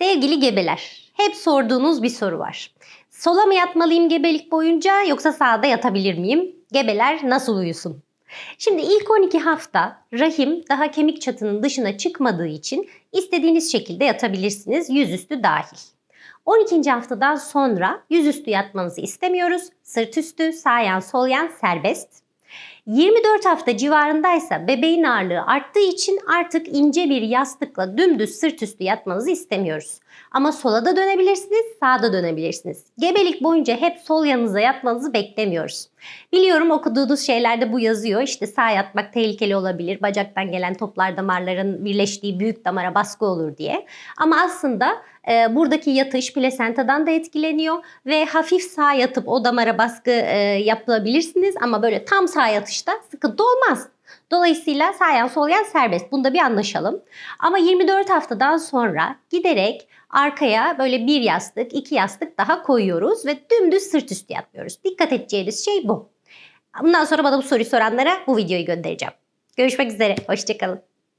Sevgili gebeler, hep sorduğunuz bir soru var. Sola mı yatmalıyım gebelik boyunca yoksa sağda yatabilir miyim? Gebeler nasıl uyusun? Şimdi ilk 12 hafta rahim daha kemik çatının dışına çıkmadığı için istediğiniz şekilde yatabilirsiniz yüzüstü dahil. 12. haftadan sonra yüzüstü yatmanızı istemiyoruz. Sırt üstü, sağ yan, sol yan serbest. 24 hafta civarındaysa bebeğin ağırlığı arttığı için artık ince bir yastıkla dümdüz sırt üstü yatmanızı istemiyoruz. Ama sola da dönebilirsiniz, sağa da dönebilirsiniz. Gebelik boyunca hep sol yanınıza yatmanızı beklemiyoruz. Biliyorum okuduğunuz şeylerde bu yazıyor. İşte sağ yatmak tehlikeli olabilir. Bacaktan gelen toplar damarların birleştiği büyük damara baskı olur diye. Ama aslında e, buradaki yatış plasentadan da etkileniyor ve hafif sağ yatıp o damara baskı e, yapabilirsiniz ama böyle tam sağ yatışta sıkıntı olmaz. Dolayısıyla sağ yan sol yan serbest. Bunda bir anlaşalım. Ama 24 haftadan sonra giderek arkaya böyle bir yastık, iki yastık daha koyuyoruz ve dümdüz sırt üstü yatmıyoruz. Dikkat edeceğiniz şey bu. Bundan sonra bana bu soruyu soranlara bu videoyu göndereceğim. Görüşmek üzere. Hoşçakalın.